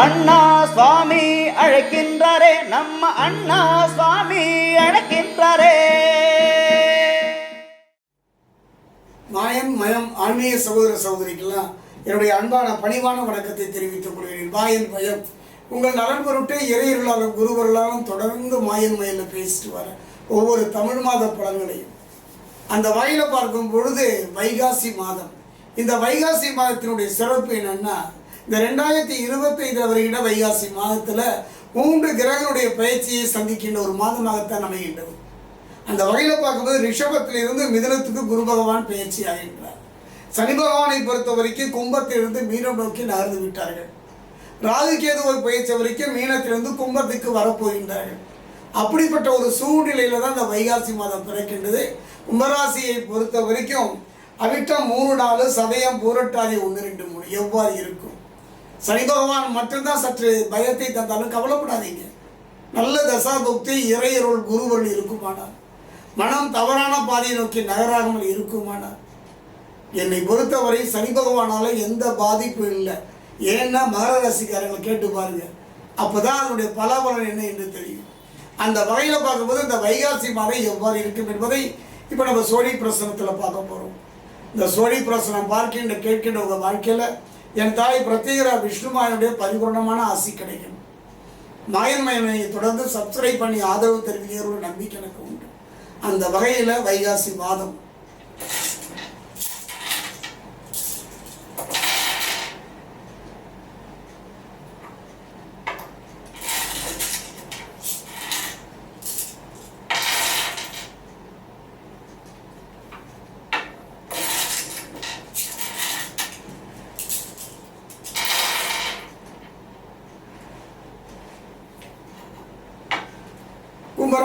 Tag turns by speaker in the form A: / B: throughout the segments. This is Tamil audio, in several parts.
A: அண்ணா சுவாமி அழைக்கின்றாரே நம்ம அண்ணா சுவாமி அழைக்கின்றாரே.
B: மாயம் மயம் ஆன்மீக சகோதர சகோதரிக்கெல்லாம் என்னுடைய அன்பான பணிவான வணக்கத்தை தெரிவித்துக் கொள்கிறேன். மாயன் மயம். உங்கள் நலன் பொருட்டே இறையர்களாலும் குருவர்களாலும் தொடர்ந்து மாயன் மயில பேசிட்டு வர ஒவ்வொரு தமிழ் மாத பலன்களையும். அந்த வகையில பார்க்கும் பொழுது வைகாசி மாதம். இந்த வைகாசி மாதத்தினுடைய சிறப்பு என்னன்னா இந்த ரெண்டாயிரத்தி இருபத்தைந்து வருகிற வைகாசி மாதத்தில் மூன்று கிரகங்களுடைய பயிற்சியை சந்திக்கின்ற ஒரு மாதமாகத்தான் அமைகின்றது. அந்த வகையில் பார்க்கும்போது ரிஷபத்திலிருந்து மிதனத்துக்கு குரு பகவான் பயிற்சி ஆகின்றார். சனி பகவானை பொறுத்த வரைக்கும் கும்பத்திலிருந்து மீனம் நோக்கி நகர்ந்து விட்டார்கள். ராகுகேது ஒரு பயிற்சி வரைக்கும் மீனத்திலிருந்து கும்பத்துக்கு வரப்போகின்றார்கள். அப்படிப்பட்ட ஒரு சூழ்நிலையில தான் இந்த வைகாசி மாதம் பிறக்கின்றது. கும்பராசியை பொறுத்த வரைக்கும் அவிட்டம் மூணு நாலு சதயம் பூரட்டாதி ஒன்று ரெண்டு மூணு எவ்வாறு இருக்கும்? சனி பகவான் மட்டும்தான் சற்று பயத்தை தந்தாலும் கவலைப்படாதீங்க. நல்ல தசாபுக்தி இறையருள் குருவருள் இருக்குமானார். மனம் தவறான பாதையை நோக்கி நகராமல் இருக்குமானார். என்னை பொறுத்தவரை சனி பகவானால் எந்த பாதிப்பும் இல்லை. ஏன்னா மகர ராசிக்காரங்களை கேட்டு பாருங்க. அப்போதான் அதனுடைய பலாபலன் என்ன என்று தெரியும். அந்த வகையில் பார்க்கும்போது இந்த வைகாசி மாதம் எவ்வாறு இருக்கும் என்பதை இப்போ நம்ம சோழி பிரசனத்தில் பார்க்க போகிறோம் இந்த சோழி பிரசனம் பார்க்கின்ற கேட்கின்ற உங்கள் வாழ்க்கையில் என் தாய் பிரத்யேகரா விஷ்ணுமாயனுடைய பரிபூர்ணமான ஆசி கிடைக்கும். மாயன்மயனை தொடர்ந்து சப்ஸ்கிரைப் பண்ணி ஆதரவு தெரிவிக்கிற ஒரு நம்பிக்கை எனக்கு உண்டு. அந்த வகையில் வைகாசி மாதம்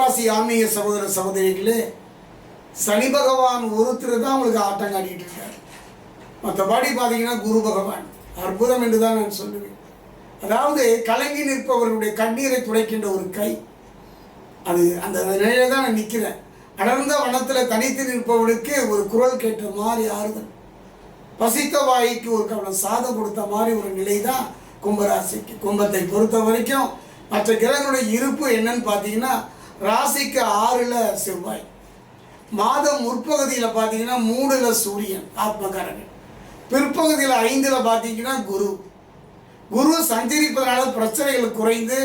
B: கும்பராசி ஆன்மீக சகோதர சகோதரிகளே சனி பகவான் ஒருத்தர் தான் உங்களுக்கு ஆட்டம் காட்டிட்டு இருக்கார். மற்றபடி பார்த்தீங்கன்னா குரு பகவான். அற்புதம் என்று தான் நான் சொல்லுவேன். அதாவது கலங்கி நிற்பவர்களுடைய கண்ணீரை துடைக்கின்ற ஒரு கை. அது அந்த நிலையில தான் நான் நிற்கிறேன் அடர்ந்த வனத்தில் தனித்து நிற்பவனுக்கு ஒரு குரல் கேட்ட மாதிரி ஆறுதல். பசித்த வாய்க்கு ஒரு கவனம் சாதம் கொடுத்த மாதிரி ஒரு நிலை தான் கும்பராசிக்கு கும்பத்தை பொறுத்த வரைக்கும் மற்ற கிரகங்களுடைய இருப்பு என்னன்னு பார்த்தீங்கன்னா ராசிக்கு ஆறில் செவ்வாய். மாதம் முற்பகுதியில் பார்த்தீங்கன்னா மூணில் சூரியன் ஆத்மகாரகன் பிற்பகுதியில் ஐந்தில் பார்த்தீங்கன்னா குரு. குரு சஞ்சரிப்பதனால பிரச்சனைகள் குறைந்து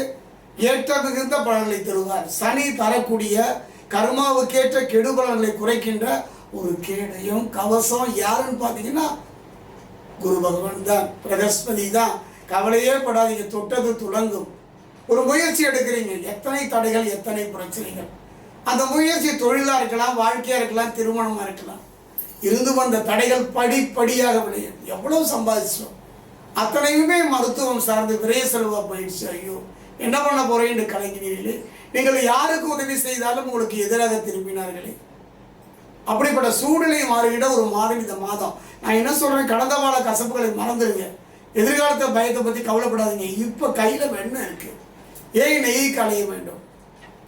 B: ஏற்ற மிகுந்த பலன்களை தருவார். சனி தரக்கூடிய கர்மாவுக்கேற்ற கெடுபலன்களை குறைக்கின்ற ஒரு கேடயம் கவசம் யாருன்னு பார்த்தீங்கன்னா குரு பகவான் தான். பிரகஸ்பதி தான். கவலையே படாதீங்க தொட்டது துளங்கும் ஒரு முயற்சி எடுக்கிறீங்க. எத்தனை தடைகள் எத்தனை பிரச்சனைகள். அந்த முயற்சி தொழிலாக இருக்கலாம் வாழ்க்கையாக இருக்கலாம் திருமணமாக இருக்கலாம். இருந்து வந்த தடைகள் படிப்படியாக விளையும். எவ்வளோ சம்பாதிச்சோம் அத்தனையுமே மருத்துவம் சார்ந்து விரைய செலவாக போயிடுச்சு. ஐயோ என்ன பண்ண போறேன்னு கலங்கினீர்களே. நீங்கள் யாருக்கு உதவி செய்தாலும் உங்களுக்கு எதிராக திரும்பினார்களே. அப்படிப்பட்ட சூழ்நிலை மாறிவிட ஒரு மாதம் இந்த மாதம். நான் என்ன சொல்கிறேன் கடந்த கால கசப்புகளை மறந்துடுங்க. எதிர்காலத்தை பயத்தை பற்றி கவலைப்படாதீங்க. இப்போ கையில் வெண்ணம் இருக்குது ஏன் நெய் களைய வேண்டும்?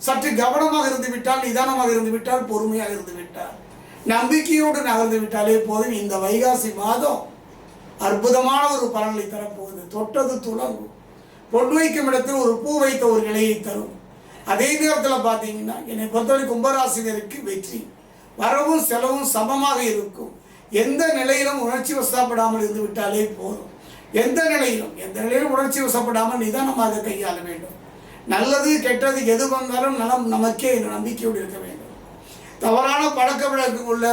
B: சற்று கவனமாக இருந்து விட்டால் நிதானமாக இருந்துவிட்டால் பொறுமையாக இருந்துவிட்டால். நம்பிக்கையோடு நகர்ந்து விட்டாலே போதும். இந்த வைகாசி மாதம் அற்புதமான ஒரு பலனை தரப்போகுது. தொட்டது துளங்கும். பொன் வைக்கும் இடத்தில் ஒரு பூ வைத்த ஒரு நிலையை தரும். அதே நேரத்தில் பார்த்தீங்கன்னா என்னை பொறுத்தவரை கும்பராசினருக்கு வெற்றி. வரவும் செலவும் சமமாக இருக்கும். எந்த நிலையிலும் உணர்ச்சி வசப்படாமல் இருந்து விட்டாலே போதும். எந்த நிலையிலும் எந்த நிலையிலும் உணர்ச்சி வசப்படாமல் நிதானமாக கையாள வேண்டும். நல்லது கெட்டது எது வந்தாலும் நலம் நமக்கே என்ற நம்பிக்கையோடு இருக்க வேண்டும். தவறான பழக்க வழக்கம் உள்ள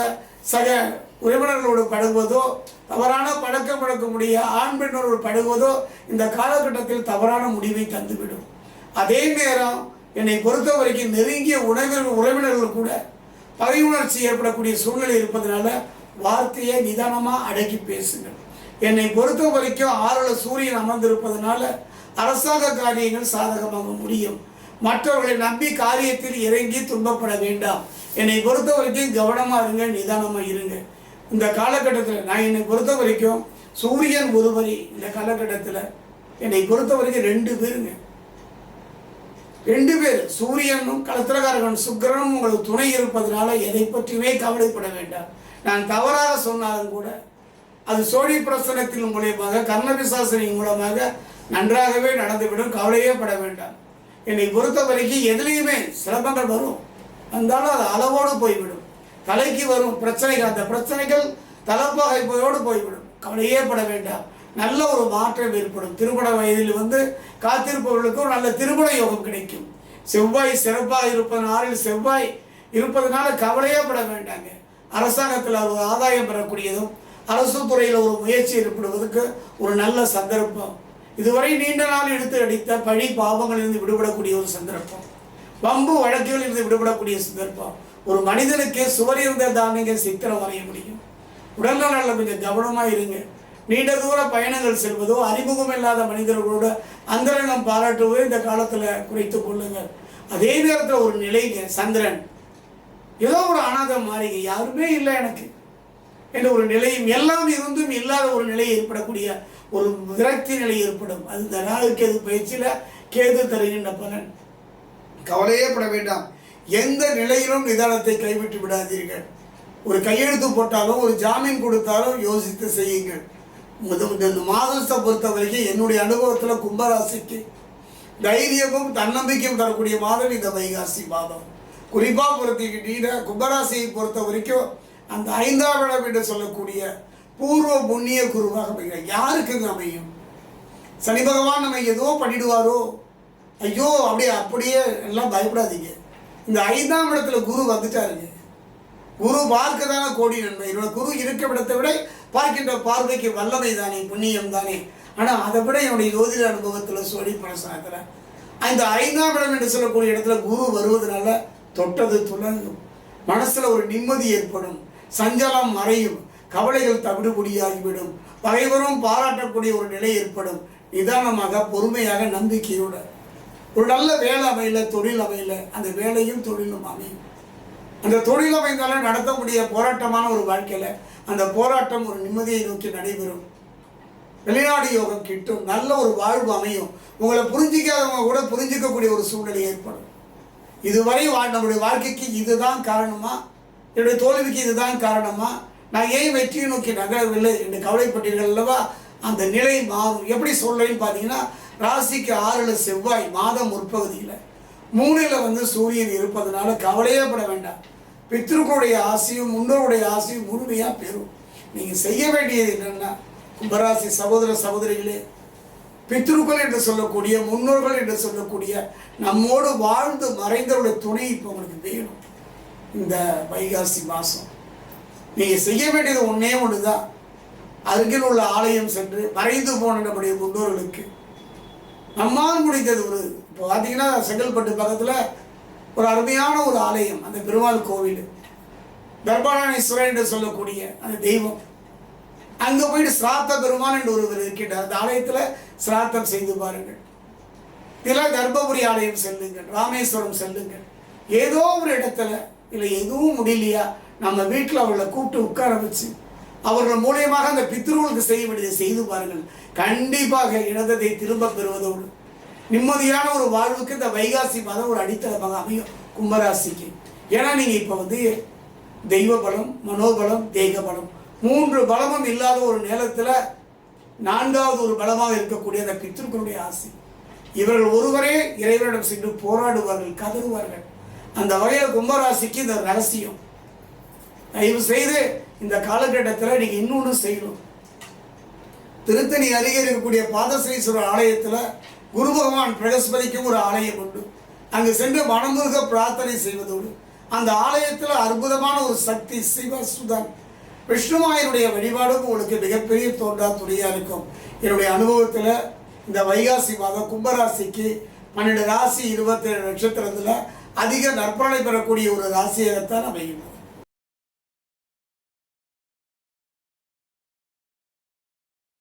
B: சக உறவினர்களோடு பழகுவதோ தவறான பழக்க வழக்கமுடைய ஆண் பெண்ணோடு பழகுவதோ இந்த காலகட்டத்தில் தவறான முடிவை தந்துவிடும். அதே நேரம் என்னை பொறுத்த வரைக்கும் நெருங்கிய உறவினர் உறவினர்கள் கூட பகை உணர்ச்சி ஏற்படக்கூடிய சூழ்நிலை இருப்பதனால வார்த்தையை நிதானமாக அடக்கி பேசுங்கள். என்னை பொறுத்த வரைக்கும் ஆறுல சூரியன் அமர்ந்திருப்பதனால அரசாங்க காரியங்கள் சாதகமாக முடியும். மற்றவர்களை நம்பி காரியத்தில் இறங்கி துன்பப்பட வேண்டாம். என்னை பொறுத்த வரைக்கும் கவனமாக இருங்க நிதானமாக இருங்க. இந்த காலகட்டத்தில் நான் என்னை பொறுத்த வரைக்கும் சூரியன் ஒருவரி இந்த காலகட்டத்தில். என்னை பொறுத்த வரைக்கும் ரெண்டு பேருங்க. ரெண்டு பேர் சூரியனும் கலத்திரகாரகன் சுக்கிரனும் உங்களுக்கு துணை இருப்பதனால எதை பற்றியுமே கவலைப்பட வேண்டாம். நான் தவறாக சொன்னாலும் கூட அது சோழி பிரசனத்தின் மூலியமாக கர்ணபிசாசனின் மூலமாக நன்றாகவே நடந்துவிடும் கவலையே பட வேண்டாம். என்னை பொறுத்த வரைக்கும் எதுலேயுமே சிரமங்கள் வரும். வந்தாலும் அது அளவோடு போய்விடும். தலைக்கு வரும் பிரச்சனைகள் அந்த பிரச்சனைகள் தலைப்பகைப்பையோடு போய்விடும். கவலையே பட வேண்டாம். நல்ல ஒரு மாற்றம் ஏற்படும். திருமண வயதில் வந்து காத்திருப்பவர்களுக்கும் நல்ல திருமண யோகம் கிடைக்கும். செவ்வாய் சிறப்பாக இருப்பது நாளில் செவ்வாய் இருப்பதனால கவலையே பட வேண்டாங்க. அரசாங்கத்தில் ஒரு ஆதாயம் பெறக்கூடியதும் அரசு துறையில் ஒரு முயற்சி ஏற்படுவதற்கு ஒரு நல்ல சந்தர்ப்பம். இதுவரை நீண்ட நாள் எடுத்து அடித்த பழி பாவங்களிலிருந்து விடுபடக்கூடிய ஒரு சந்தர்ப்பம். வம்பு வழக்குகளிலிருந்து விடுபடக்கூடிய சந்தர்ப்பம். ஒரு மனிதனுக்கு சுவர் இருந்தால் தான் நீங்கள் சித்திரம் வரைய முடியும். உடல்நலில் கொஞ்சம் கவனமாக இருங்க. நீண்ட தூர பயணங்கள் செல்வதோ அறிமுகம் இல்லாத மனிதர்களோட அந்தரங்கம் பாராட்டுவதோ இந்த காலத்தில் குறைத்து கொள்ளுங்கள். அதே நேரத்தில் ஒரு நிலைங்க சந்திரன். ஏதோ ஒரு அனாதம் மாறிங்க யாருமே இல்லை எனக்கு என்ற ஒரு நிலையும் எல்லாம் இருந்தும் இல்லாத ஒரு நிலை ஏற்படக்கூடிய ஒரு விரக்தி நிலை ஏற்படும். அது இந்த ராகு கேது பயிற்சியில் கேது தருகின்ற பலன். கவலையே பட வேண்டாம். எந்த நிலையிலும் நிதானத்தை கைவிட்டு விடாதீர்கள். ஒரு கையெழுத்து போட்டாலும் ஒரு ஜாமீன் கொடுத்தாலும் யோசித்து செய்யுங்கள். முத- இந்த மாதத்தை பொறுத்த வரைக்கும் என்னுடைய அனுபவத்தில் கும்பராசிக்கு தைரியமும் தன்னம்பிக்கையும் தரக்கூடிய மாதம் இந்த வைகாசி மாதம். குறிப்பாக பொறுத்துக்கிட்டீங்கன்னா கும்பராசியை பொறுத்த வரைக்கும் அந்த ஐந்தாம் இடம் என்று சொல்லக்கூடிய பூர்வ புண்ணிய குருவாக அமைகிறார். யாருக்குங்க அமையும்? சனி பகவான் நம்ம ஏதோ பண்ணிடுவாரோ? ஐயோ அப்படியே அப்படியே எல்லாம் பயப்படாதீங்க. இந்த ஐந்தாம் இடத்துல குரு வந்துட்டாருங்க. குரு பார்க்க தானே கோடி நன்மை. என்னோட குரு இருக்க இடத்தை விட பார்க்கின்ற பார்வைக்கு வல்லமை தானே புண்ணியம் தானே. ஆனால் அதை விட என்னுடைய ஜோதிட அனுபவத்தில் சொல்லி பிரசனத்தில் அந்த ஐந்தாம் இடம் என்று சொல்லக்கூடிய இடத்துல குரு வருவதனால தொட்டது துலங்கும். மனசில் ஒரு நிம்மதி ஏற்படும். சஞ்சலம் மறையும். கவலைகள் தவிடுபடியாகிவிடும். பகைவரும் பாராட்டக்கூடிய ஒரு நிலை ஏற்படும். நிதானமாக பொறுமையாக நம்பிக்கையோட. ஒரு நல்ல வேலை அமையல தொழில் அமையல அந்த வேலையும் தொழிலும் அமையும். அந்த தொழில் அமைந்தாலும் நடத்தக்கூடிய போராட்டமான ஒரு வாழ்க்கையில் அந்த போராட்டம் ஒரு நிம்மதியை நோக்கி நடைபெறும். வெளிநாடு யோகம் கிட்டும் நல்ல ஒரு வாழ்வு அமையும். உங்களை புரிஞ்சிக்காதவங்க கூட புரிஞ்சிக்கக்கூடிய ஒரு சூழ்நிலை ஏற்படும். இதுவரை வா- நம்முடைய வாழ்க்கைக்கு இதுதான் காரணமா? என்னுடைய தோல்விக்கு இதுதான் காரணமா? நான் ஏன் வெற்றியை நோக்கி நகரவில்லை என்று கவலைப்பட்டீர்கள் அல்லவா? அந்த நிலை மாறும். எப்படி சொல்கிறேன்னு பார்த்தீங்கன்னா ராசிக்கு ஆறில் செவ்வாய் மாதம் முற்பகுதியில். மூணில் வந்து சூரியன் இருப்பதனால கவலையே பட வேண்டாம். பித்ருக்களுடைய ஆசையும் முன்னோருடைய ஆசையும் முழுமையாக பெறும். நீங்கள் செய்ய வேண்டியது என்னென்னா கும்பராசி சகோதர சகோதரிகளே பித்ருக்கள் என்று சொல்லக்கூடிய முன்னோர்கள் என்று சொல்லக்கூடிய நம்மோடு வாழ்ந்து மறைந்தவருடைய துணை இப்போ உங்களுக்கு வேணும். இந்த வைகாசி மாதம் நீங்கள் செய்ய வேண்டியது ஒன்றே ஒன்று தான் அருகில் உள்ள ஆலயம் சென்று மறைந்து போன நம்முடைய முன்னோர்களுக்கு நம்மால் முடிந்தது ஒரு இப்போ பார்த்தீங்கன்னா செங்கல்பட்டு பக்கத்தில் ஒரு அருமையான ஒரு ஆலயம் அந்த பெருமாள் கோவில். தர்பாரணேஸ்வரர் என்று சொல்லக்கூடிய அந்த தெய்வம். அங்கே போயிட்டு சிராத்த பெருமான் என்று ஒருவர் இருக்கின்றார். அந்த ஆலயத்தில் சிராத்தம் செய்து பாருங்கள். இதில் தர்மபுரி ஆலயம் செல்லுங்கள் ராமேஸ்வரம் செல்லுங்கள். ஏதோ ஒரு இடத்துல இல்லை எதுவும் முடியலையா நம்ம வீட்டில் அவர்களை கூப்பிட்டு உட்கார வச்சு அவர்கள் மூலியமாக அந்த பித்ருவுக்கு செய்ய வேண்டியதை செய்து பாருங்கள். கண்டிப்பாக இழந்ததை திரும்ப பெறுவதோடு நிம்மதியான ஒரு வாழ்வுக்கு இந்த வைகாசி மாதம் ஒரு அடித்தளமாக அமையும் கும்பராசிக்கு. ஏன்னா நீங்கள் இப்போ வந்து தெய்வ பலம் மனோபலம் தேக பலம் மூன்று பலமும் இல்லாத ஒரு நேரத்தில் நான்காவது ஒரு பலமாக இருக்கக்கூடிய அந்த பித்ருக்களுடைய ஆசை. இவர்கள் ஒருவரே இறைவனிடம் சென்று போராடுவார்கள் கதறுவார்கள். அந்த வகையில் கும்பராசிக்கு இந்த ரகசியம். தயவு செய்து இந்த காலகட்டத்தில் நீங்கள் இன்னொன்று செய்யணும். திருத்தணி அருகே இருக்கக்கூடிய பாதசீஸ்வரர் ஆலயத்தில் குரு பகவான் பிரகஸ்பதிக்கும் ஒரு ஆலயம் உண்டு. அங்கு சென்று மனமுருக பிரார்த்தனை செய்வதோடு அந்த ஆலயத்தில் அற்புதமான ஒரு சக்தி சிவசுதன் விஷ்ணுமாயனுடைய வழிபாடும் உங்களுக்கு மிகப்பெரிய தோன்றா துணையாக இருக்கும். என்னுடைய அனுபவத்தில் இந்த வைகாசி மாதம் கும்பராசிக்கு பன்னெண்டு ராசி இருபத்தேழு நட்சத்திரத்தில் அதிக நற்பலனை பெறக்கூடிய ஒரு ராசியாகத்தான் அமையும்.